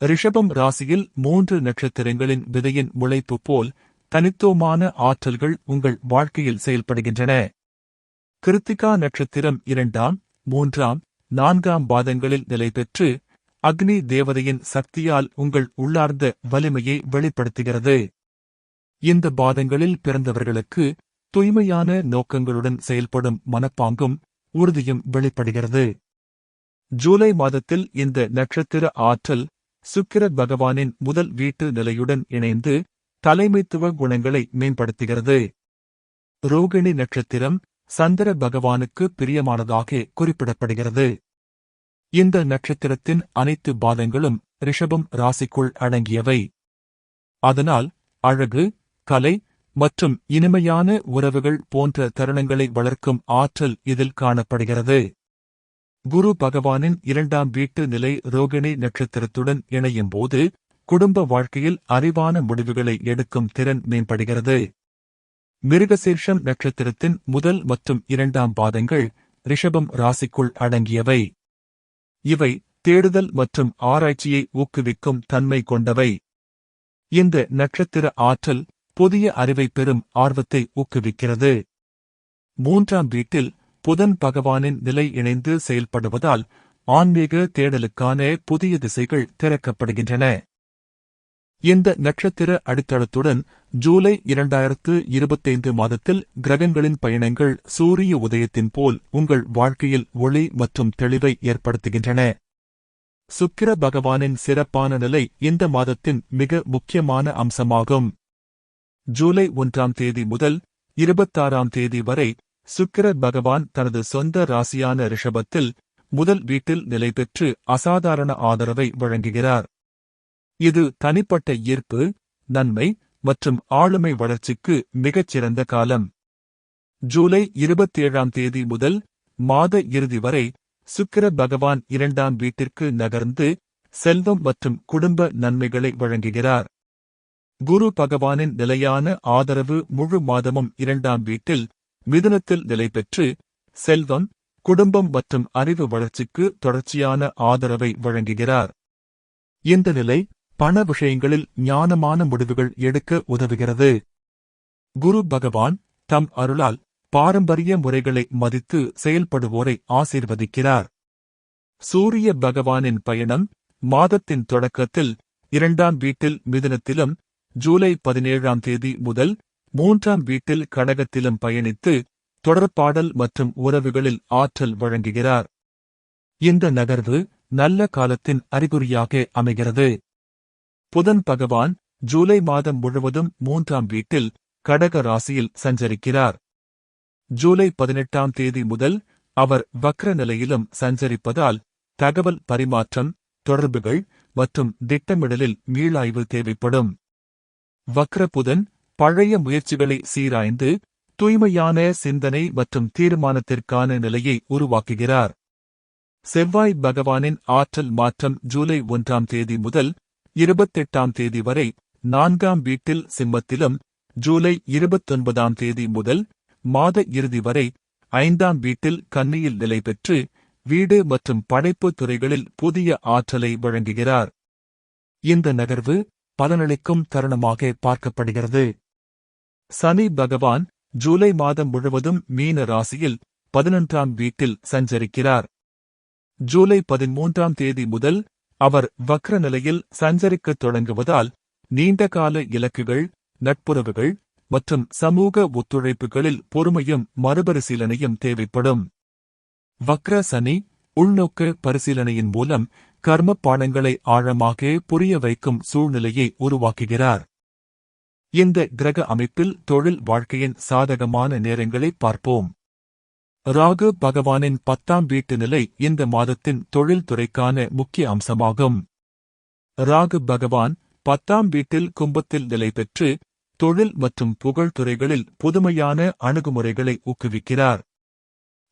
ரிஷபம் ராசியில் மூன்று நட்சத்திரங்களின் விதையின் முளைப்பு போல் தனித்துவமான ஆற்றல்கள் உங்கள் வாழ்க்கையில் செயல்படுகின்றன. கிருத்திகா நட்சத்திரம் இரண்டாம் மூன்றாம் நான்காம் பாதங்களில் நிலை பெற்று அக்னி தேவதையின் சக்தியால் உங்கள் உள்ளார்ந்த வலிமையை வெளிப்படுத்துகிறது. இந்த பாதங்களில் பிறந்தவர்களுக்கு தூய்மையான நோக்கங்களுடன் செயல்படும் மனப்பாங்கும் உறுதியும் வெளிப்படுகிறது. ஜூலை மாதத்தில் இந்த நட்சத்திர ஆற்றல் சுக்கிர பகவானின் முதல் வீட்டு நிலையுடன் இணைந்து தலைமைத்துவ குணங்களை மேம்படுத்துகிறது. ரோகிணி நட்சத்திரம் சந்திர பகவானுக்கு பிரியமானதாக குறிப்பிடப்படுகிறது. இந்த நட்சத்திரத்தின் அனைத்து பாதங்களும் ரிஷபம் ராசிக்குள் அடங்கியவை. அதனால் அழகு கலை மற்றும் இனிமையான உறவுகள் போன்ற தருணங்களை வளர்க்கும் ஆற்றல் இதில் காணப்படுகிறது. குரு பகவானின் இரண்டாம் வீட்டு நிலை ரோகிணி நட்சத்திரத்துடன் இணையும் போது குடும்ப வாழ்க்கையில் அறிவான முடிவுகளை எடுக்கும் திறன் மேம்படுகிறது. மிருகசீர்ஷம் நட்சத்திரத்தின் முதல் மற்றும் இரண்டாம் பாதங்கள் ரிஷபம் ராசிக்குள் அடங்கியவை. இவை தேடுதல் மற்றும் ஆராய்ச்சியை ஊக்குவிக்கும் தன்மை கொண்டவை. இந்த நட்சத்திர ஆற்றல் புதிய அறிவை பெறும் ஆர்வத்தை ஊக்குவிக்கிறது. மூன்றாம் வீட்டில் புதன் பகவானின் நிலை இணைந்து செயல்படுவதால் ஆன்மீக தேடலுக்கான புதிய திசைகள் திறக்கப்படுகின்றன. இந்த நட்சத்திர அடித்தளத்துடன் ஜூலை இரண்டாயிரத்து இருபத்தைந்து மாதத்தில் கிரகங்களின் பயணங்கள் சூரிய உதயத்தின் போல் உங்கள் வாழ்க்கையில் ஒளி மற்றும் தெளிவை ஏற்படுத்துகின்றன. சுக்கிர பகவானின் சிறப்பான நிலை இந்த மாதத்தின் மிக முக்கியமான அம்சமாகும். ஜூலை ஒன்றாம் தேதி முதல் இருபத்தாறாம் தேதி வரை சுக்கிர பகவான் தனது சொந்த ராசியான ரிஷபத்தில் முதல் வீட்டில் நிலை பெற்று அசாதாரண ஆதரவை வழங்குகிறார். இது தனிப்பட்ட ஈர்ப்பு நன்மை மற்றும் ஆளுமை வளர்ச்சிக்கு மிகச்சிறந்த காலம். ஜூலை இருபத்தேழாம் தேதி முதல் மாத இறுதி வரை சுக்கிர பகவான் இரண்டாம் வீட்டிற்கு நகர்ந்து செல்வம் மற்றும் குடும்ப நன்மைகளை வழங்குகிறார். குரு பகவானின் நிலையான ஆதரவு முழு மாதமும் இரண்டாம் வீட்டில் மிதுனத்தில் நிலை பெற்று செல்வம் குடும்பம் மற்றும் அறிவு வளர்ச்சிக்கு தொடர்ச்சியான ஆதரவை வழங்குகிறார். இந்த நிலை பண விஷயங்களில் ஞானமான முடிவுகள் எடுக்க உதவுகிறது. குரு பகவான் தம் அருளால் பாரம்பரிய முறைகளை மதித்து செயல்படுவோரை ஆசீர்வதிக்கிறார். சூரிய பகவானின் பயணம் மாதத்தின் தொடக்கத்தில் இரண்டாம் வீட்டில் மிதுனத்திலும் ஜூலை பதினேழாம் தேதி முதல் மூன்றாம் வீட்டில் கடகத்திலும் பயணித்து தொடர்பாடல் மற்றும் உறவுகளில் ஆற்றல் வழங்குகிறார். இந்த நகர்வு நல்ல காலத்தின் அறிகுறியாக அமைகிறது. புதன் பகவான் ஜூலை மாதம் முழுவதும் மூன்றாம் வீட்டில் கடக ராசியில் சஞ்சரிக்கிறார். ஜூலை பதினெட்டாம் தேதி முதல் அவர் வக்ர நிலையிலும் சஞ்சரிப்பதால் தகவல் பரிமாற்றம் தொடர்புகள் மற்றும் திட்டமிடலில் மீளாய்வு தேவைப்படும். வக்ர புதன் பழைய முயற்சிகளை சீராய்ந்து தூய்மையான சிந்தனை மற்றும் தீர்மானத்திற்கான நிலையை உருவாக்குகிறார். செவ்வாய் பகவானின் ஆற்றல் மாற்றம் ஜூலை ஒன்றாம் தேதி முதல் இருபத்தெட்டாம் தேதி வரை நான்காம் வீட்டில் சிம்மத்திலும் ஜூலை இருபத்தொன்பதாம் தேதி முதல் மாத இறுதி வரை ஐந்தாம் வீட்டில் கன்னியில் நிலை பெற்று வீடு மற்றும் படைப்பு துறைகளில் புதிய ஆற்றலை வழங்குகிறார். இந்த நகர்வு பலனளிக்கும் தருணமாக பார்க்கப்படுகிறது. சனி பகவான் ஜூலை மாதம் முழுவதும் மீன ராசியில் பதினொன்றாம் வீட்டில் சஞ்சரிக்கிறார். ஜூலை பதிமூன்றாம் தேதி முதல் அவர் வக்ர நிலையில் சஞ்சரிக்கத் தொடங்குவதால் நீண்டகால இலக்குகள் நட்புறவுகள் மற்றும் சமூக ஒத்துழைப்புகளில் பொறுமையும் மறுபரிசீலனையும் தேவைப்படும். வக்ர சனி உள்நோக்க பரிசீலனையின் மூலம் கர்ம பாடங்களை ஆழமாக புரிய வைக்கும் சூழ்நிலையை உருவாக்குகிறார். இந்த கிரக அமைப்பில் தொழில் வாழ்க்கையின் சாதகமான நேரங்களை பார்ப்போம். ராகு பகவானின் பத்தாம் வீட்டு நிலை இந்த மாதத்தின் தொழில் துறைக்கான முக்கிய அம்சமாகும். ராகு பகவான் பத்தாம் வீட்டில் கும்பத்தில் நிலை பெற்று தொழில் மற்றும் புகழ் துறைகளில் புதுமையான அணுகுமுறைகளை ஊக்குவிக்கிறார்.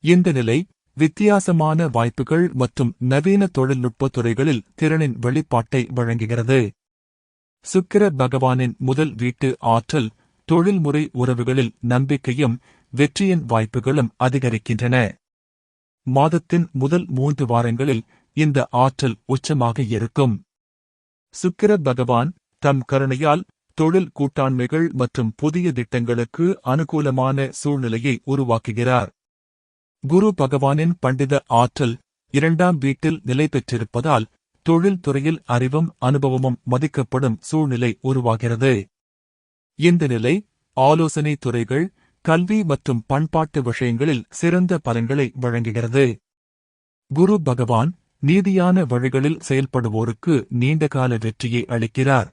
இந்த நிலை வித்தியாசமான வாய்ப்புகள் மற்றும் நவீன தொழில்நுட்ப துறைகளில் திறனின் வெளிப்பாட்டை வழங்குகிறது. சுக்கிர பகவானின் முதல் வீட்டு ஆற்றல் தொழில்முறை உறவுகளில் நம்பிக்கையும் வெற்றியின் வாய்ப்புகளும் அதிகரிக்கின்றன. மாதத்தின் முதல் மூன்று வாரங்களில் இந்த ஆற்றல் உச்சமாக இருக்கும். சுக்கிர பகவான் தம் கருணையால் தொழில் கூட்டாண்மைகள் மற்றும் புதிய திட்டங்களுக்கு அனுகூலமான சூழ்நிலையை உருவாக்குகிறார். குரு பகவானின் பண்டித ஆற்றல் இரண்டாம் வீட்டில் நிலை பெற்றிருப்பதால் தொழில்துறையில் அறிவும் அனுபவமும் மதிக்கப்படும் சூழ்நிலை உருவாகிறது. இந்த நிலை ஆலோசனை துறைகள் கல்வி மற்றும் பண்பாட்டு விஷயங்களில் சிறந்த பலன்களை வழங்குகிறது. குரு பகவான் நீதியான வழிகளில் செயல்படுவோருக்கு நீண்டகால வெற்றியை அளிக்கிறார்.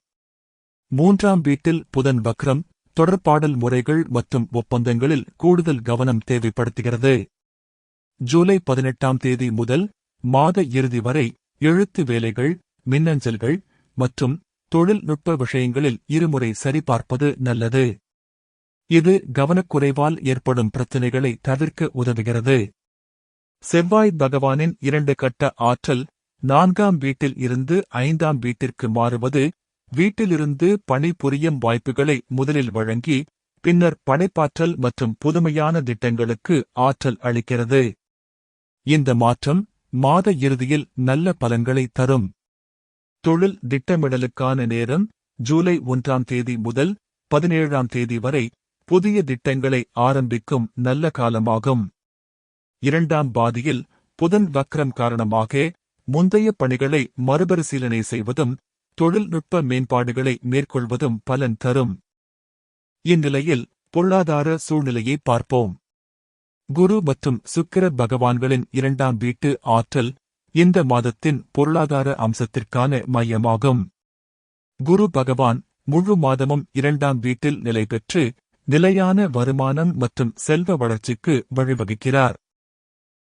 மூன்றாம் வீட்டில் புதன் வக்ரம் தொடர்பாடல் முறைகள் மற்றும் ஒப்பந்தங்களில் கூடுதல் கவனம் தேவைப்படுத்துகிறது. ஜூலை பதினெட்டாம் தேதி முதல் மாத இறுதி வரை எழுத்து வேலைகள் மின்னஞ்சல்கள் மற்றும் தொழில்நுட்ப விஷயங்களில் இருமுறை சரிபார்ப்பது நல்லது. இது கவனக்குறைவால் ஏற்படும் பிரச்சினைகளை தவிர்க்க உதவுகிறது. செவ்வாய் பகவானின் இரண்டு கட்ட ஆற்றல் நான்காம் வீட்டில் இருந்து ஐந்தாம் வீட்டிற்கு மாறுவது வீட்டிலிருந்து பணிபுரியும் வாய்ப்புகளை முதலில் வழங்கி பின்னர் படைப்பாற்றல் மற்றும் புதுமையான திட்டங்களுக்கு ஆற்றல் அளிக்கிறது. இந்த மாற்றம் மாத இறுதியில் நல்ல பலன்களை தரும். தொழில் திட்டமிடலுக்கான நேரம் ஜூலை ஒன்றாம் தேதி முதல் பதினேழாம் தேதி வரை புதிய திட்டங்களை ஆரம்பிக்கும் நல்ல காலமாகும். இரண்டாம் பாதியில் புதன் வக்ரம் காரணமாக முந்தைய பணிகளை மறுபரிசீலனை செய்வதும் தொழில்நுட்ப மேம்பாடுகளை மேற்கொள்வதும் பலன் தரும். இந்நிலையில் பொருளாதார சூழ்நிலையை பார்ப்போம். குரு மற்றும் சுக்கிர பகவான்களின் இரண்டாம் வீட்டு ஆற்றல் இந்த மாதத்தின் பொருளாதார அம்சத்திற்கான மையமாகும். குரு பகவான் முழு மாதமும் இரண்டாம் வீட்டில் நிலை பெற்று நிலையான வருமானம் மற்றும் செல்வ வளர்ச்சிக்கு வழிவகுக்கிறார்.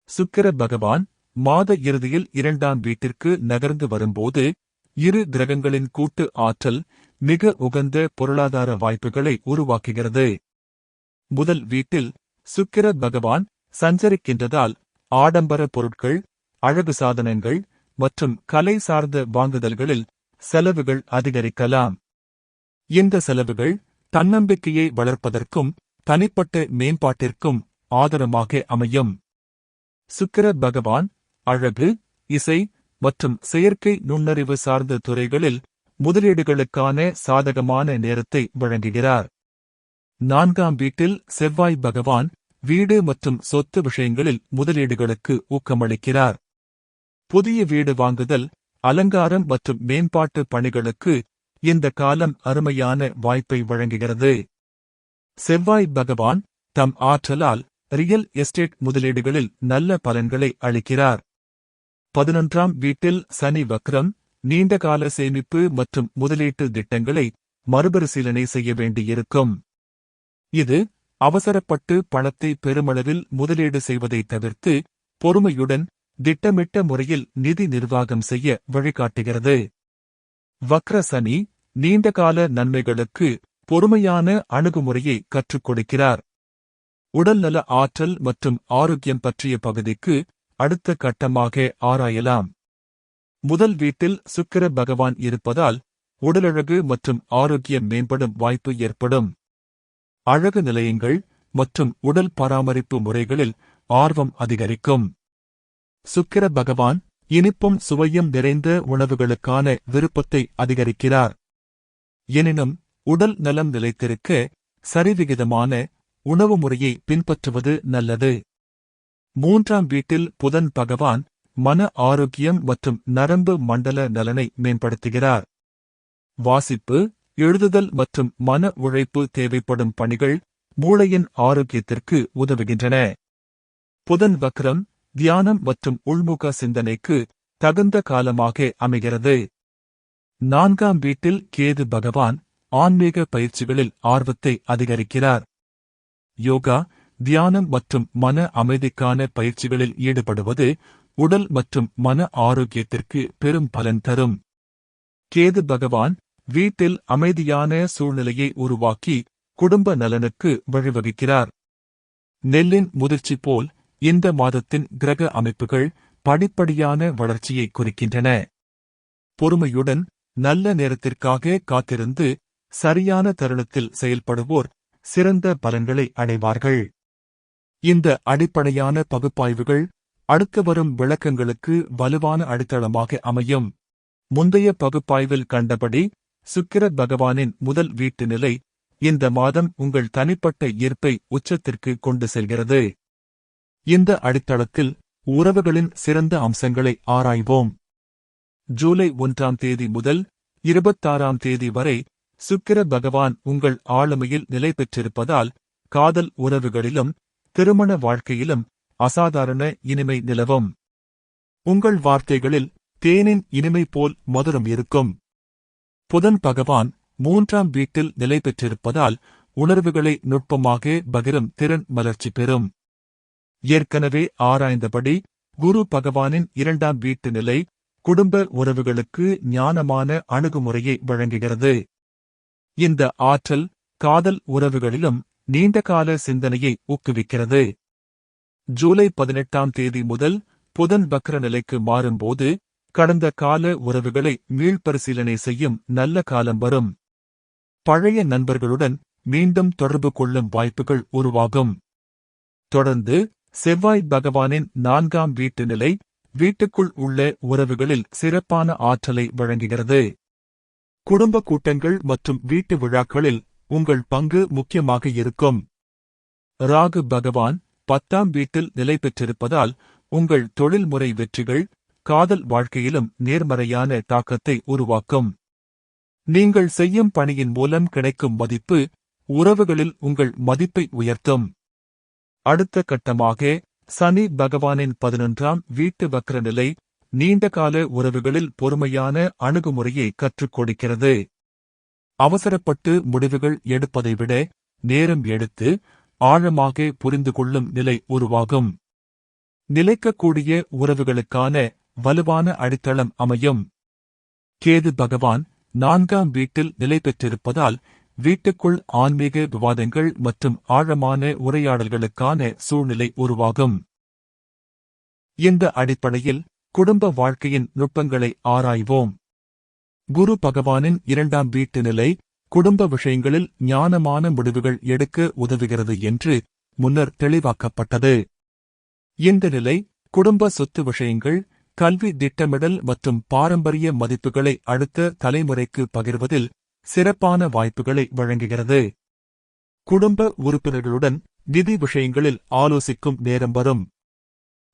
சுக்கிர பகவான் மாத இறுதியில் இரண்டாம் வீட்டிற்கு நகர்ந்து வரும்போது இரு கிரகங்களின் கூட்டு ஆற்றல் மிக உகந்த பொருளாதார வாய்ப்புகளை உருவாக்குகிறது. முதல் வீட்டில் சுக்கிரத் பகவான் சஞ்சரிக்கின்றதால் ஆடம்பர பொருட்கள் அழகு சாதனங்கள் மற்றும் கலை சார்ந்த வாங்குதல்களில் செலவுகள் அதிகரிக்கலாம். இந்த செலவுகள் தன்னம்பிக்கையை வளர்ப்பதற்கும் தனிப்பட்ட மேம்பாட்டிற்கும் ஆதரமாக அமையும். சுக்கிரத் பகவான் அழகு இசை மற்றும் செயற்கை நுண்ணறிவு சார்ந்த துறைகளில் முதலீடுகளுக்கான சாதகமான நேரத்தை வழங்குகிறார். நான்காம் வீட்டில் செவ்வாய் பகவான் வீடு மற்றும் சொத்து விஷயங்களில் முதலீடுகளுக்கு ஊக்கமளிக்கிறார். புதிய வீடு வாங்குதல் அலங்காரம் மற்றும் மேம்பாட்டு பணிகளுக்கு இந்த காலம் அருமையான வாய்ப்பை வழங்குகிறது. செவ்வாய் பகவான் தம் ஆற்றலால் ரியல் எஸ்டேட் முதலீடுகளில் நல்ல பலன்களை அளிக்கிறார். பதினொன்றாம் வீட்டில் சனி வக்ரம் நீண்டகால சேமிப்பு மற்றும் முதலீட்டு திட்டங்களை மறுபரிசீலனை செய்ய வேண்டியிருக்கும். இது அவசரப்பட்டு பணத்தை பெருமளவில் முதலீடு செய்வதை தவிர்த்து பொறுமையுடன் திட்டமிட்ட முறையில் நிதி நிர்வாகம் செய்ய வழிகாட்டுகிறது. வக்ர சனி நீண்டகால நன்மைகளுக்கு பொறுமையான அணுகுமுறையை கற்றுக் கொடுக்கிறார். உடல்நல ஆற்றல் மற்றும் ஆரோக்கியம் பற்றிய பகுதிக்கு அடுத்த கட்டமாக ஆராயலாம். முதல் வீட்டில் சுக்கிர பகவான் இருப்பதால் உடலழகு மற்றும் ஆரோக்கியம் மேம்படும் வாய்ப்பு ஏற்படும். அழகு நிலையங்கள் மற்றும் உடல் பராமரிப்பு முறைகளில் ஆர்வம் அதிகரிக்கும். சுக்கிர பகவான் இனிப்பும் சுவையும் நிறைந்த உணவுகளுக்கான விருப்பத்தை அதிகரிக்கிறார். எனினும் உடல் நலம் நிலைத்திருக்க சரிவிகிதமான உணவு முறையை பின்பற்றுவது நல்லது. மூன்றாம் வீட்டில் புதன் பகவான் மன ஆரோக்கியம் மற்றும் நரம்பு மண்டல நலனை மேம்படுத்துகிறார். வாசிப்பு எழுதுதல் மற்றும் மன உழைப்பு தேவைப்படும் பணிகள் மூளையின் ஆரோக்கியத்திற்கு உதவுகின்றன. புதன் வக்ரம் தியானம் மற்றும் உள்முக சிந்தனைக்கு தகுந்த காலமாக அமைகிறது. நான்காம் வீட்டில் கேது பகவான் ஆன்மீக பயிற்சிகளில் ஆர்வத்தை அதிகரிக்கிறார். யோகா தியானம் மற்றும் மன அமைதிக்கான பயிற்சிகளில் ஈடுபடுவது உடல் மற்றும் மன ஆரோக்கியத்திற்கு பெரும் பலன் தரும். கேது பகவான் வீட்டில் அமைதியான சூழ்நிலையை உருவாக்கி குடும்ப நலனுக்கு வழிவகுக்கிறார். நெல்லின் முதிர்ச்சி போல் இந்த மாதத்தின் கிரக அமைப்புகள் படிப்படியான வளர்ச்சியை குறிக்கின்றன. பொறுமையுடன் நல்ல நேரத்திற்காக காத்திருந்து சரியான தருணத்தில் செயல்படுவோர் சிறந்த பலன்களை அடைவார்கள். இந்த அடிப்படையான பகுப்பாய்வுகள் அடுத்து வரும் விளக்கங்களுக்கு வலுவான அடித்தளமாக அமையும். முந்தைய பகுப்பாய்வில் கண்டபடி சுக்கிர பகவானின் முதல் வீட்டு நிலை இந்த மாதம் உங்கள் தனிப்பட்ட ஈர்ப்பை உச்சத்திற்கு கொண்டு செல்கிறது. இந்த அடித்தளத்தில் உறவுகளின் சிறந்த அம்சங்களை ஆராய்வோம். ஜூலை ஒன்றாம் தேதி முதல் இருபத்தாறாம் தேதி வரை சுக்கிர பகவான் உங்கள் ஆளுமையில் நிலை பெற்றிருப்பதால் காதல் உறவுகளிலும் திருமண வாழ்க்கையிலும் அசாதாரண இனிமை நிலவும். உங்கள் வார்த்தைகளில் தேனின் இனிமை போல் மதுரம் இருக்கும். புதன் பகவான் மூன்றாம் வீட்டில் நிலை பெற்றிருப்பதால் உணர்வுகளை நுட்பமாக பகிரும் திறன் மலர்ச்சி பெறும். ஏற்கனவே ஆராய்ந்தபடி குரு பகவானின் இரண்டாம் வீட்டு நிலை குடும்ப உறவுகளுக்கு ஞானமான அணுகுமுறையை வழங்குகிறது. இந்த ஆற்றல் காதல் உறவுகளிலும் நீண்டகால சிந்தனையை ஊக்குவிக்கிறது. ஜூலை பதினெட்டாம் தேதி முதல் புதன் வக்ர நிலைக்கு மாறும்போது கடந்த கால உறவுகளை மீள்பரிசீலனை செய்யும் நல்ல காலம் வரும். பழைய நண்பர்களுடன் மீண்டும் தொடர்பு கொள்ளும் வாய்ப்புகள் உருவாகும். தொடர்ந்து செவ்வாய் பகவானின் நான்காம் வீட்டு நிலை வீட்டுக்குள் உள்ள உறவுகளில் சிறப்பான ஆற்றலை வழங்குகிறது. குடும்ப கூட்டங்கள் மற்றும் வீட்டு விழாக்களில் உங்கள் பங்கு முக்கியமாக இருக்கும். ராகு பகவான் பத்தாம் வீட்டில் நிலை பெற்றிருப்பதால் உங்கள் தொழில்முறை வெற்றிகள் காதல் வாழ்க்கையிலும் நேர்மறையான தாக்கத்தை உருவாக்கும். நீங்கள் செய்யும் பணியின் மூலம் கிடைக்கும் மதிப்பு உறவுகளில் உங்கள் மதிப்பை உயர்த்தும். அடுத்த கட்டமாக சனி பகவானின் பதினொன்றாம் வீட்டு வக்ர நிலை நீண்டகால உறவுகளில் பொறுமையான அணுகுமுறையை கற்றுக் கொடுக்கிறது. அவசரப்பட்டு முடிவுகள் எடுப்பதை விட நேரம் எடுத்து ஆழமாக புரிந்து கொள்ளும் நிலை உருவாகும். நிலைக்கக்கூடிய உறவுகளுக்கான வலுவான அடித்தளம் அமையும். கேது பகவான் நான்காம் வீட்டில் நிலை பெற்றிருப்பதால் வீட்டுக்குள் ஆன்மீக விவாதங்கள் மற்றும் ஆழமான உரையாடல்களுக்கான சூழ்நிலை உருவாகும். இந்த அடிப்படையில் குடும்ப வாழ்க்கையின் நுட்பங்களை ஆராய்வோம். குரு பகவானின் இரண்டாம் வீட்டு நிலை குடும்ப விஷயங்களில் ஞானமான முடிவுகள் எடுக்க உதவுகிறது என்று முன்னர் தெளிவாக்கப்பட்டது. இந்த நிலை குடும்ப சொத்து விஷயங்கள் கல்வி திட்டமிடல் மற்றும் பாரம்பரிய மதிப்புகளை அடுத்த தலைமுறைக்கு பகிர்வதில் சிறப்பான வாய்ப்புகளை வழங்குகிறது. குடும்ப உறுப்பினர்களுடன் நிதி விஷயங்களில் ஆலோசிக்கும் நேரம் வரும்.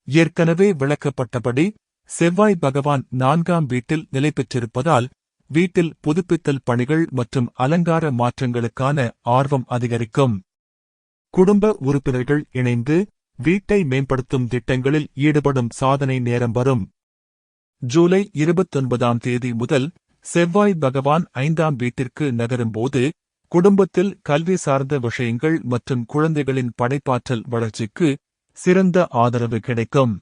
ஏற்கனவே விளக்கப்பட்டபடி செவ்வாய் பகவான் நான்காம் வீட்டில் நிலை பெற்றிருப்பதால் வீட்டில் புதுப்பித்தல் பணிகள் மற்றும் அலங்கார மாற்றங்களுக்கான ஆர்வம் அதிகரிக்கும். குடும்ப உறுப்பினர்கள் இணைந்து வீட்டை மேம்படுத்தும் திட்டங்களில் ஈடுபடும் சாதனை நேரம் வரும். ஜூலை இருபத்தொன்பதாம் தேதி முதல் செவ்வாய் பகவான் ஐந்தாம் வீட்டிற்கு நகரும்போது குடும்பத்தில் கல்வி சார்ந்த விஷயங்கள் மற்றும் குழந்தைகளின் படைப்பாற்றல் வளர்ச்சிக்கு சிறந்த ஆதரவு கிடைக்கும்.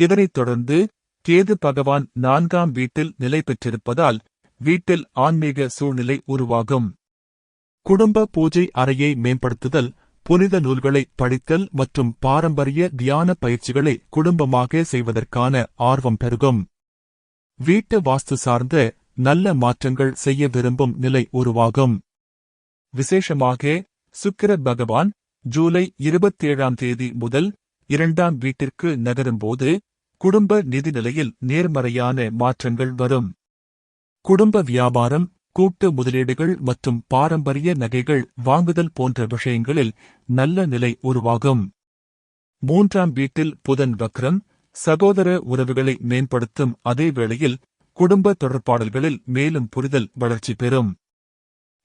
இதனைத் தொடர்ந்து கேது பகவான் நான்காம் வீட்டில் நிலை பெற்றிருப்பதால் வீட்டில் ஆன்மீக சூழ்நிலை உருவாகும். குடும்ப பூஜை அறையை மேம்படுத்துதல் புனித நூல்களை படித்தல் மற்றும் பாரம்பரிய தியான பயிற்சிகளை குடும்பமாக செய்வதற்கான ஆர்வம் பெருகும். வீட்டு வாஸ்து சார்ந்த நல்ல மாற்றங்கள் செய்ய விரும்பும் நிலை உருவாகும். விசேஷமாக சுக்கிர பகவான் ஜூலை இருபத்தேழாம் தேதி முதல் இரண்டாம் வீட்டிற்கு நகரும்போது குடும்ப நிதி நிலையில் நேர்மறையான மாற்றங்கள் வரும். குடும்ப வியாபாரம் கூட்டு முதலீடுகள் மற்றும் பாரம்பரிய நகைகள் வாங்குதல் போன்ற விஷயங்களில் நல்ல நிலை உருவாகும். மூன்றாம் வீட்டில் புதன் வக்ரம் சகோதர உறவுகளை மேம்படுத்தும் அதே வேளையில் குடும்ப தொடர்பாடல்களில் மேலும் புரிதல் வளர்ச்சி பெறும்.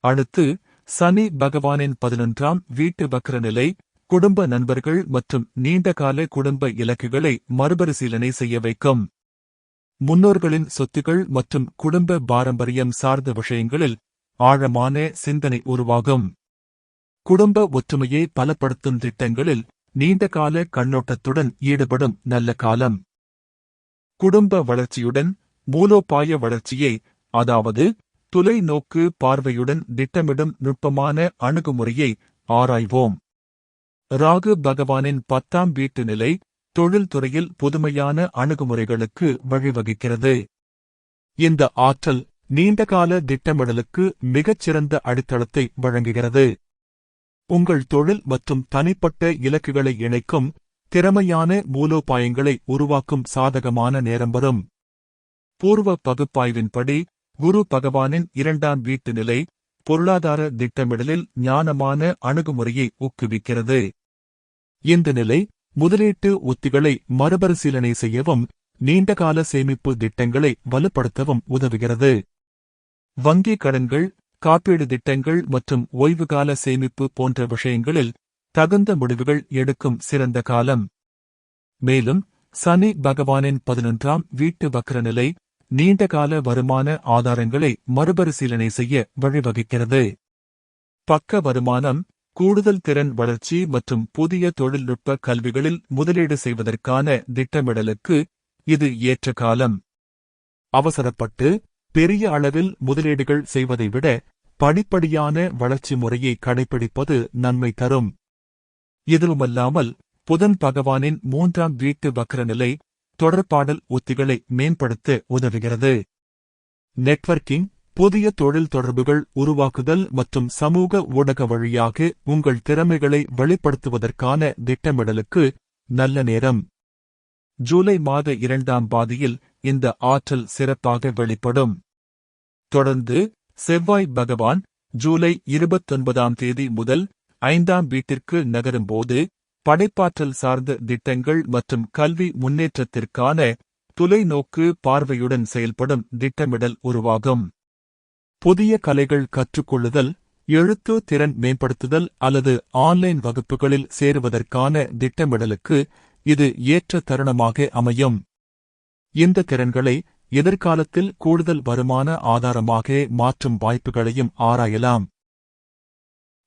அடுத்து சனி பகவானின் பதினொன்றாம் வீட்டு வக்ர நிலை குடும்ப நண்பர்கள் மற்றும் நீண்டகால குடும்ப இலக்குகளை மறுபரிசீலனை செய்ய வைக்கும். முன்னோர்களின் சொத்துகள் மற்றும் குடும்ப பாரம்பரியம் சார்ந்த விஷயங்களில் ஆழமான சிந்தனை உருவாகும். குடும்ப ஒற்றுமையை பலப்படுத்தும் திட்டங்களில் நீண்டகால கண்ணோட்டத்துடன் ஈடுபடும் நல்ல காலம். குடும்ப வளர்ச்சியுடன் மூலோபாய வளர்ச்சியை அதாவது தொலைநோக்கு பார்வையுடன் திட்டமிடும் நுட்பமான அணுகுமுறையை ஆராய்வோம். ராகு பகவானின் பத்தாம் வீட்டு நிலை தொழில்துறையில் புதுமையான அணுகுமுறைகளுக்கு வழிவகுக்கிறது. இந்த ஆற்றல் நீண்டகால திட்டமிடலுக்கு மிகச்சிறந்த அடித்தளத்தை வழங்குகிறது. உங்கள் தொழில் மற்றும் தனிப்பட்ட இலக்குகளை இணைக்கும் திறமையான மூலோபாயங்களை உருவாக்கும் சாதகமான நேரம் வரும். பூர்வ பகுப்பாய்வின்படி குரு பகவானின் இரண்டாம் வீட்டு நிலை பொருளாதார திட்டமிடலில் ஞானமான அணுகுமுறையை ஊக்குவிக்கிறது. இந்த நிலை முதலீட்டு உத்திகளை மறுபரிசீலனை செய்யவும் நீண்டகால சேமிப்பு திட்டங்களை வலுப்படுத்தவும் உதவுகிறது. வங்கி கடன்கள் காப்பீடு திட்டங்கள் மற்றும் ஓய்வுகால சேமிப்பு போன்ற விஷயங்களில் தகுந்த முடிவுகள் எடுக்கும் சிறந்த காலம். மேலும் சனி பகவானின் பதினொன்றாம் வீட்டு வக்ரநிலை நீண்டகால வருமான ஆதாரங்களை மறுபரிசீலனை செய்ய வழிவகுக்கிறது. பக்க வருமானம் கூடுதல் திறன் வளர்ச்சி மற்றும் புதிய தொழில்நுட்ப கல்விகளில் முதலீடு செய்வதற்கான திட்டமிடலுக்கு இது ஏற்ற காலம். அவசரப்பட்டு பெரிய அளவில் முதலீடுகள் செய்வதை விட படிப்படியான வளர்ச்சி முறையை கடைபிடிப்பது நன்மை தரும். இதுவுமல்லாமல் புதன் பகவானின் மூன்றாம் வீட்டு வக்ரநிலை தொடர்பாடல் உத்திகளை மேம்படுத்த உதவுகிறது. நெட்வொர்க்கிங் புதிய தொழில் தொடர்புகள் உருவாக்குதல் மற்றும் சமூக ஊடக வழியாக உங்கள் திறமைகளை வெளிப்படுத்துவதற்கான திட்டமிடலுக்கு நல்ல நேரம். ஜூலை மாத இரண்டாம் பாதியில் இந்த ஆற்றல் சிறப்பாக வெளிப்படும். தொடர்ந்து செவ்வாய் பகவான் ஜூலை இருபத்தொன்பதாம் தேதி முதல் ஐந்தாம் வீட்டிற்கு நகரும்போது படைப்பாற்றல் சார்ந்த திட்டங்கள் மற்றும் கல்வி முன்னேற்றத்திற்கான தொலைநோக்கு பார்வையுடன் செயல்படும் திட்டமிடல் உருவாகும். புதிய கலைகள் கற்றுக்கொள்ளுதல் எழுத்து திறன் மேம்படுத்துதல் அல்லது ஆன்லைன் வகுப்புகளில் சேருவதற்கான திட்டமிடலுக்கு இது ஏற்ற தருணமாக அமையும். இந்த திறன்களை எதிர்காலத்தில் கூடுதல் வருமான ஆதாரமாக மாற்றும் வாய்ப்புகளையும் ஆராயலாம்.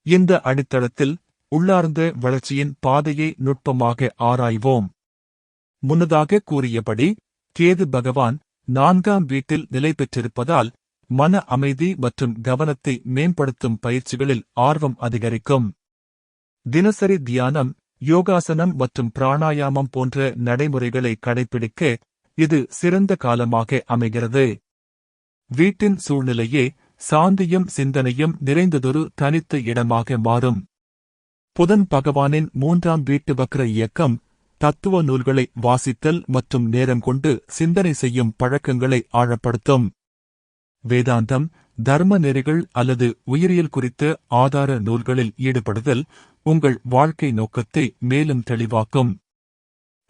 இந்த அடித்தளத்தில் உள்ளார்ந்த வளர்ச்சியின் பாதையை நுட்பமாக ஆராய்வோம். முன்னதாக கூறியபடி கேது பகவான் நான்காம் வீட்டில் நிலை பெற்றிருப்பதால் மன அமைதி மற்றும் கவனத்தை மேம்படுத்தும் பயிற்சிகளில் ஆர்வம் அதிகரிக்கும். தினசரி தியானம் யோகாசனம் மற்றும் பிராணாயாமம் போன்ற நடைமுறைகளை கடைபிடிக்க இது சிறந்த காலமாக அமைகிறது. வீட்டின் சூழ்நிலையே சாந்தியும் சிந்தனையும் நிறைந்ததொரு தனித்த இடமாக மாறும். புதன் பகவானின் மூன்றாம் வீட்டு வக்ர இயக்கம் தத்துவ நூல்களை வாசித்தல் மற்றும் நேரம் கொண்டு சிந்தனை செய்யும் பழக்கங்களை ஆழப்படுத்தும். வேதாந்தம் தர்ம நெறிகள் அல்லது உயிரியல் குறித்த ஆதார நூல்களில் ஈடுபடுதல் உங்கள் வாழ்க்கை நோக்கத்தை மேலும் தெளிவாக்கும்.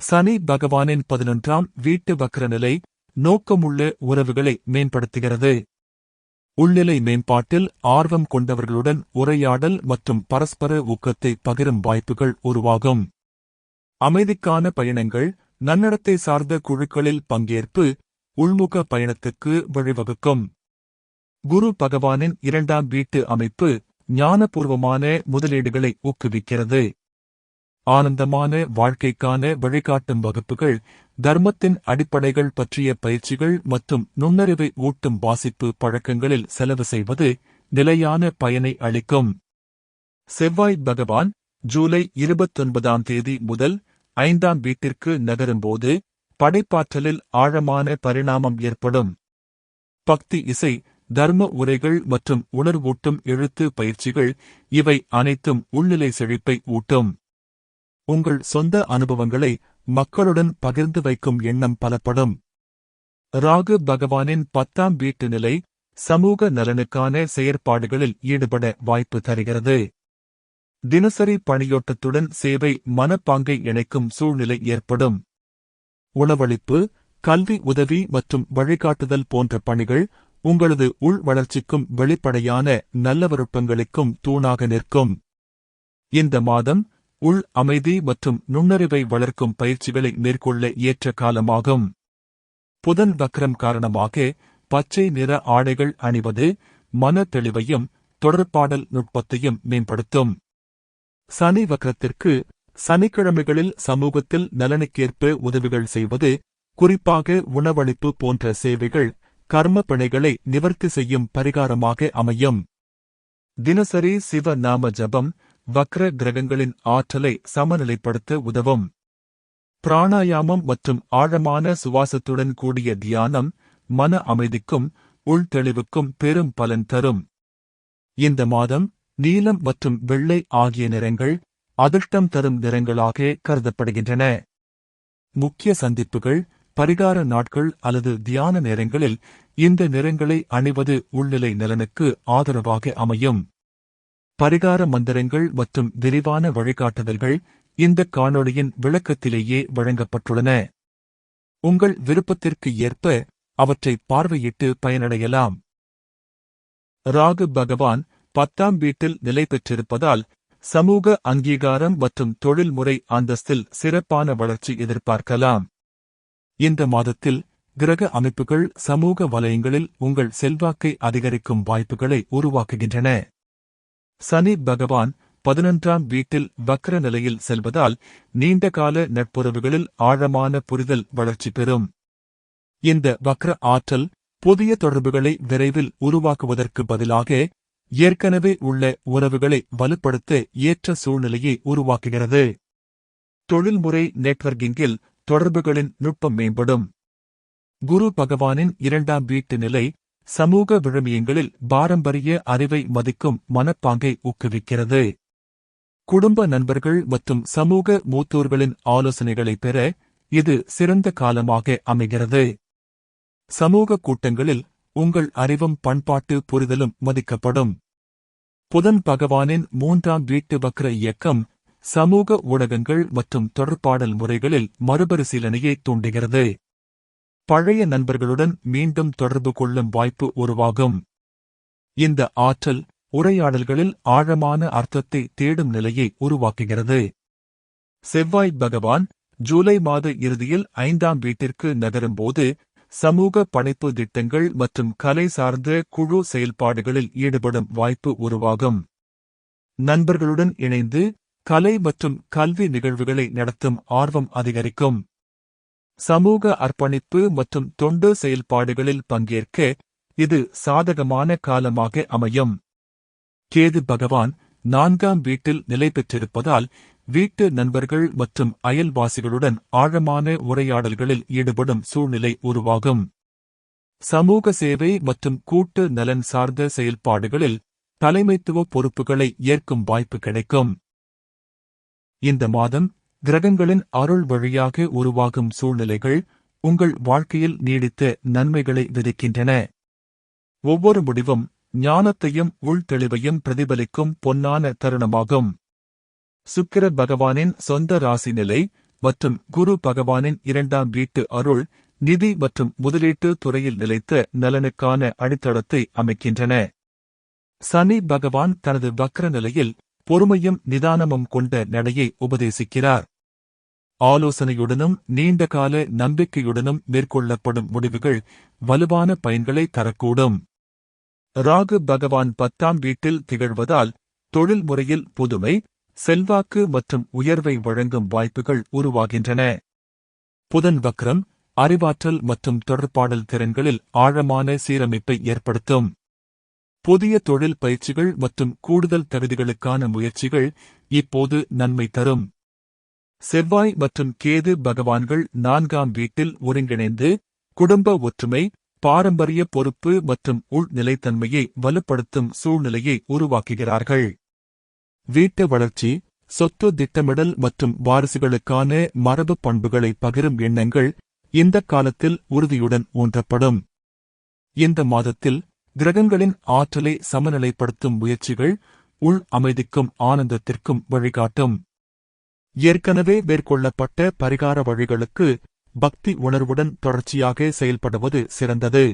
சனி பகவானின் பதினொன்றாம் வீட்டு வக்ரநிலை நோக்கமுள்ள உறவுகளை மேம்படுத்துகிறது. உள்நிலை மேம்பாட்டில் ஆர்வம் கொண்டவர்களுடன் உரையாடல் மற்றும் பரஸ்பர ஊக்கத்தை பகிரும் வாய்ப்புகள் உருவாகும். அமைதிக்கான பயணங்கள் நன்னடத்தை சார்ந்த குழுக்களில் பங்கேற்பு உள்முக பயணத்துக்கு வழிவகுக்கும். குரு பகவானின் இரண்டாம் வீட்டு அமைப்பு ஞானபூர்வமான முதலீடுகளை ஊக்குவிக்கிறது. ஆனந்தமான வாழ்க்கைக்கான வழிகாட்டும் வகுப்புகள் தர்மத்தின் அடிப்படைகள் பற்றிய பயிற்சிகள் மற்றும் நுண்ணறிவை ஊட்டும் வாசிப்பு பழக்கங்களில் செலவு செய்வது நிலையான பயனை அளிக்கும். செவ்வாய் பகவான் ஜூலை இருபத்தொன்பதாம் தேதி முதல் ஐந்தாம் வீட்டிற்கு நகரும்போது படைப்பாற்றலில் ஆழமான பரிணாமம் ஏற்படும். பக்தி இசை தர்ம உரைகள் மற்றும் உணர்வூட்டும் எழுத்து பயிற்சிகள் இவை அனைத்தும் உள்நிலை செழிப்பை ஊட்டும். உங்கள் சொந்த அனுபவங்களை மக்களுடன் பகிர்ந்து வைக்கும் எண்ணம் பலப்படும். ராகு பகவானின் பத்தாம் வீட்டு நிலை சமூக நலனுக்கான செயற்பாடுகளில் ஈடுபட வாய்ப்பு தருகிறது. தினசரி பணியோட்டத்துடன் சேவை மனப்பாங்கை இணைக்கும் சூழ்நிலை ஏற்படும். உணவளிப்பு கல்வி உதவி மற்றும் வழிகாட்டுதல் போன்ற பணிகள் உங்களது உள் வளர்ச்சிக்கும் வெளிப்படையான நல்ல விருப்பங்களுக்கும் தூணாக நிற்கும். இந்த மாதம் உள் அமைதி மற்றும் நுண்ணறிவை வளர்க்கும் பயிற்சிகளை மேற்கொள்ள ஏற்ற காலமாகும். புதன் வக்ரம் காரணமாக பச்சை நிற ஆடைகள் அணிவது மன தெளிவையும் தொடர்பாடல் நுட்பத்தையும் மேம்படுத்தும். சனி வக்ரத்திற்கு சனிக்கிழமைகளில் சமூகத்தில் நலனுக்கேற்ப உதவிகள் செய்வது குறிப்பாக உணவளிப்பு போன்ற சேவைகள் கர்ம பிணைகளை நிவர்த்தி செய்யும் பரிகாரமாக அமையும். தினசரி சிவ நாம ஜபம் வக்ர கிரகங்களின் ஆற்றலை சமநிலைப்படுத்த உதவும். பிராணாயாமம் மற்றும் ஆழமான சுவாசத்துடன் கூடிய தியானம் மன அமைதிக்கும் உள்தெளிவுக்கும் பெரும் பலன் தரும். இந்த மாதம் நீலம் மற்றும் வெள்ளை ஆகிய நிறங்கள் அதிர்ஷ்டம் தரும் நிறங்களாக கருதப்படுகின்றன. முக்கிய சந்திப்புகள் பரிகார நாட்கள் அல்லது தியான நேரங்களில் இந்த நிறங்களை அணிவது உள்நிலை நலனுக்கு ஆதரவாக அமையும். பரிகார மந்திரங்கள் மற்றும் விரிவான வழிகாட்டுதல்கள் இந்த காணொளியின் விளக்கத்திலேயே வழங்கப்பட்டுள்ளன. உங்கள் விருப்பத்திற்கு ஏற்ப அவற்றை பார்வையிட்டு பயனடையலாம். ராகு பகவான் பத்தாம் வீட்டில் நிலை பெற்றிருப்பதால் சமூக அங்கீகாரம் மற்றும் தொழில்முறை அந்தஸ்தில் சிறப்பான வளர்ச்சி எதிர்பார்க்கலாம். இந்த மாதத்தில் கிரக அமைப்புகள் சமூக வலயங்களில் உங்கள் செல்வாக்கை அதிகரிக்கும் வாய்ப்புகளை உருவாக்குகின்றன. சனி பகவான் பதினொன்றாம் வீட்டில் வக்ர நிலையில் செல்வதால் நீண்டகால நட்புறவுகளில் ஆழமான புரிதல் வளர்ச்சி பெறும். இந்த வக்ர ஆற்றல் புதிய தொடர்புகளை விரைவில் உருவாக்குவதற்கு பதிலாக ஏற்கனவே உள்ள உறவுகளை வலுப்படுத்த ஏற்ற சூழ்நிலையை உருவாக்குகிறது. தொழில்முறை நெட்வொர்க்கிங்கில் தொடர்புகளின் நுட்பம் மேம்படும். குரு பகவானின் இரண்டாம் வீட்டு நிலை சமூக விழுமியங்களில் பாரம்பரிய அறிவை மதிக்கும் மனப்பாங்கை ஊக்குவிக்கிறது. குடும்ப நண்பர்கள் மற்றும் சமூக மூத்தோர்களின் ஆலோசனைகளை பெற இது சிறந்த காலமாக அமைகிறது. சமூக கூட்டங்களில் உங்கள் அறிவும் பண்பாட்டு புரிதலும் மதிக்கப்படும். புதன் பகவானின் மூன்றாம் வீட்டு வக்ர இயக்கம் சமூக ஊடகங்கள் மற்றும் தொடர்பாடல் முறைகளில் மறுபரிசீலனையை தூண்டுகிறது. பழைய நண்பர்களுடன் மீண்டும் தொடர்பு கொள்ளும் வாய்ப்பு உருவாகும். இந்த ஆற்றல் உரையாடல்களில் ஆழமான அர்த்தத்தை தேடும் நிலையை உருவாக்குகிறது. செவ்வாய் பகவான் ஜூலை மாத இறுதியில் ஐந்தாம் வீட்டிற்கு நகரும்போது சமூக படைப்பு திட்டங்கள் மற்றும் கலை சார்ந்த குழு செயல்பாடுகளில் ஈடுபடும் வாய்ப்பு உருவாகும். நண்பர்களுடன் இணைந்து கலை மற்றும் கல்வி நிகழ்வுகளை நடத்தும் ஆர்வம் அதிகரிக்கும். சமூக அர்ப்பணிப்பு மற்றும் தொண்டு செயல்பாடுகளில் பங்கேற்க இது சாதகமான காலமாக அமையும். கேது பகவான் நான்காம் வீட்டில் நிலை பெற்றிருப்பதால் வீட்டு நண்பர்கள் மற்றும் அயல்வாசிகளுடன் ஆழமான உரையாடல்களில் ஈடுபடும் சூழ்நிலை உருவாகும். சமூக சேவை மற்றும் கூட்டு நலன் சார்ந்த செயல்பாடுகளில் தலைமைத்துவ பொறுப்புகளை ஏற்கும் வாய்ப்பு கிடைக்கும். இந்த மாதம் கிரகங்களின் அருள் வழியாக உருவாகும் சூழ்நிலைகள் உங்கள் வாழ்க்கையில் நீடித்த நன்மைகளை விதிக்கின்றன. ஒவ்வொரு முடிவும் ஞானத்தையும் உள்தெளிவையும் பிரதிபலிக்கும் பொன்னான தருணமாகும். சுக்கிர பகவானின் சொந்த ராசி நிலை மற்றும் குரு பகவானின் இரண்டாம் வீட்டு அருள் நிதி மற்றும் முதலீட்டு துறையில் நிலைத்த நலனுக்கான அடித்தளத்தை அமைக்கின்றன. சனி பகவான் தனது வக்ர நிலையில் பொறுமையும் நிதானமும் கொண்ட நடையை உபதேசிக்கிறார். ஆலோசனையுடனும் நீண்டகால நம்பிக்கையுடனும் மேற்கொள்ளப்படும் முடிவுகள் வலுவான பயன்களை தரக்கூடும். ராகு பகவான் பத்தாம் வீட்டில் திகழ்வதால் தொழில் முறையில் புதுமை செல்வாக்கு மற்றும் உயர்வை வழங்கும் வாய்ப்புகள் உருவாகின்றன. புதன் வக்ரம் அறிவாற்றல் மற்றும் தொடர்பாடல் திறன்களில் ஆழமான சீரமைப்பை ஏற்படுத்தும். புதிய தொழில் பயிற்சிகள் மற்றும் கூடுதல் தகுதிகளுக்கான முயற்சிகள் இப்போது நன்மை தரும். செவ்வாய் மற்றும் கேது பகவான்கள் நான்காம் வீட்டில் ஒருங்கிணைந்து குடும்ப ஒற்றுமை பாரம்பரிய பொறுப்பு மற்றும் உள்நிலைத்தன்மையை வலுப்படுத்தும் சூழ்நிலையை உருவாக்குகிறார்கள். வீட்டு வளர்ச்சி சொத்து திட்டமிடல் மற்றும் வாரிசுகளுக்கான மரபு பண்புகளை பகிரும் எண்ணங்கள் இந்த காலத்தில் உறுதியுடன் ஊன்றப்படும். இந்த மாதத்தில் கிரகங்களின் ஆற்றலை சமநிலைப்படுத்தும் முயற்சிகள் உள் அமைதிக்கும் ஆனந்தத்திற்கும் வழிகாட்டும். ஏற்கனவே மேற்கொள்ளப்பட்ட பரிகார வழிகளுக்கு பக்தி உணர்வுடன் தொடர்ச்சியாக செயல்படுவது சிறந்தது.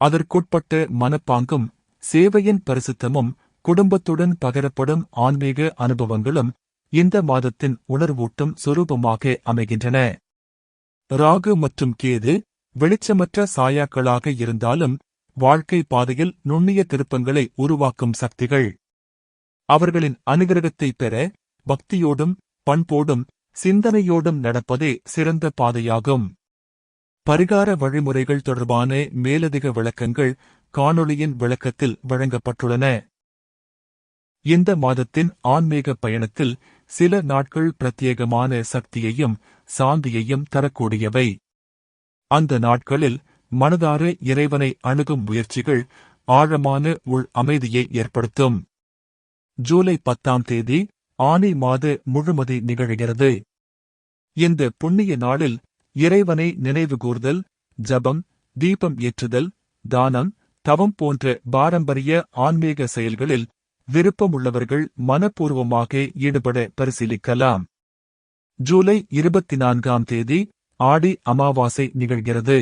அதற்குட்பட்ட மனப்பாங்கும் சேவையின் பரிசுத்தமும் குடும்பத்துடன் பகிரப்படும் ஆன்மீக அனுபவங்களும் இந்த மாதத்தின் உணர்வூட்டும் சுரூபமாக அமைகின்றன. ராகு மற்றும் கேது வெளிச்சமற்ற சாயாக்களாக இருந்தாலும் வாழ்க்கை பாதையில் நுண்ணிய திருப்பங்களை உருவாக்கும் சக்திகள். அவர்களின் அனுகிரகத்தை பெற பக்தியோடும் பண்போடும் சிந்தனையோடும் நடப்பதே சிறந்த பாதையாகும். பரிகார வழிமுறைகள் தொடர்பான மேலதிக விளக்கங்கள் காணொளியின் விளக்கத்தில் வழங்கப்பட்டுள்ளன. இந்த மாதத்தின் ஆன்மீக பயணத்தில் சில நாட்கள் பிரத்யேகமான சக்தியையும் சாந்தியையும் தரக்கூடியவை. அந்த நாட்களில் மனதார இறைவனை அணுகும் முயற்சிகள் ஆழமான உள் அமைதியை ஏற்படுத்தும். ஜூலை பத்தாம் தேதி ஆனி மாத முழுமதி நிகழ்கிறது. இந்த புண்ணிய நாளில் இறைவனை நினைவுகூர்தல் ஜபம் தீபம் ஏற்றுதல் தானம் தவம் போன்ற பாரம்பரிய ஆன்மீக செயல்களில் விருப்பமுள்ளவர்கள் மனப்பூர்வமாக ஈடுபட பரிசீலிக்கலாம். ஜூலை இருபத்தி நான்காம் தேதி ஆடி அமாவாசை நிகழ்கிறது.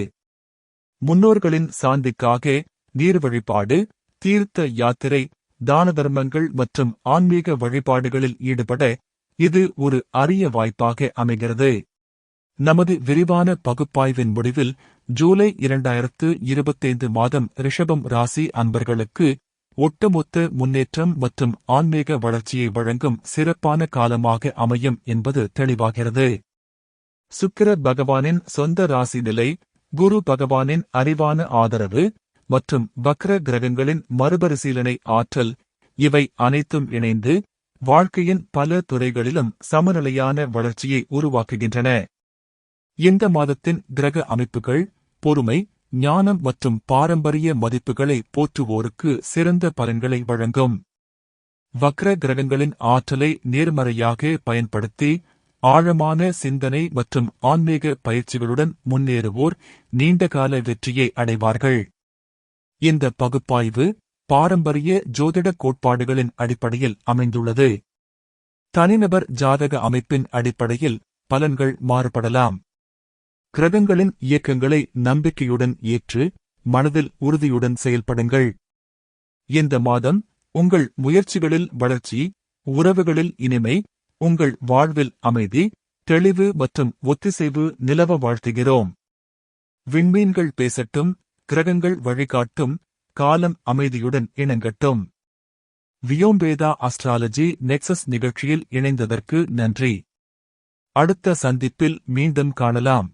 முன்னோர்களின் சாந்திக்காக நீர் வழிபாடு தீர்த்த யாத்திரை தான தர்மங்கள் மற்றும் ஆன்மீக வழிபாடுகளில் ஈடுபட இது ஒரு அரிய வாய்ப்பாக அமைகிறது. நமது விரிவான பகுப்பாய்வின் முடிவில் ஜூலை இரண்டாயிரத்து இருபத்தைந்து மாதம் ரிஷபம் ராசி அன்பர்களுக்கு ஒட்டுமொத்த முன்னேற்றம் மற்றும் ஆன்மீக வளர்ச்சியை வழங்கும் சிறப்பான காலமாக அமையும் என்பது தெளிவாகிறது. சுக்கிர பகவானின் சொந்த ராசி நிலை குரு பகவானின் அறிவான ஆதரவு மற்றும் வக்ர கிரகங்களின் மறுபரிசீலனை ஆற்றல் இவை அனைத்தும் இணைந்து வாழ்க்கையின் பல துறைகளிலும் சமநிலையான வளர்ச்சியை உருவாக்குகின்றன. இந்த மாதத்தின் கிரக அமைப்புகள் பொறுமை ஞானம் மற்றும் பாரம்பரிய மதிப்புகளை போற்றுவோருக்கு சிறந்த பலன்களை வழங்கும். வக்ர கிரகங்களின் ஆற்றலை நேர்மறையாக பயன்படுத்தி ஆழமான சிந்தனை மற்றும் ஆன்மீக பயிற்சிகளுடன் முன்னேறுவோர் நீண்டகால வெற்றியை அடைவார்கள். இந்த பகுப்பாய்வு பாரம்பரிய ஜோதிட கோட்பாடுகளின் அடிப்படையில் அமைந்துள்ளது. தனிநபர் ஜாதக அமைப்பின் அடிப்படையில் பலன்கள் மாறுபடலாம். கிரகங்களின் இயக்கங்களை நம்பிக்கையுடன் ஏற்று மனதில் உறுதியுடன் செயல்படுங்கள். இந்த மாதம் உங்கள் முயற்சிகளில் வளர்ச்சி உறவுகளில் இனிமை உங்கள் வாழ்வில் அமைதி தெளிவு மற்றும் ஒத்திசைவு நிலவ வாழ்த்துகிறோம். விண்மீன்கள் பேசட்டும் கிரகங்கள் வழிகாட்டும் காலம் அமைதியுடன் இணங்கட்டும். வியோம்பேதா அஸ்ட்ராலஜி நெக்சஸ் நிகழ்ச்சியில் இணைந்ததற்கு நன்றி. அடுத்த சந்திப்பில் மீண்டும் காணலாம்.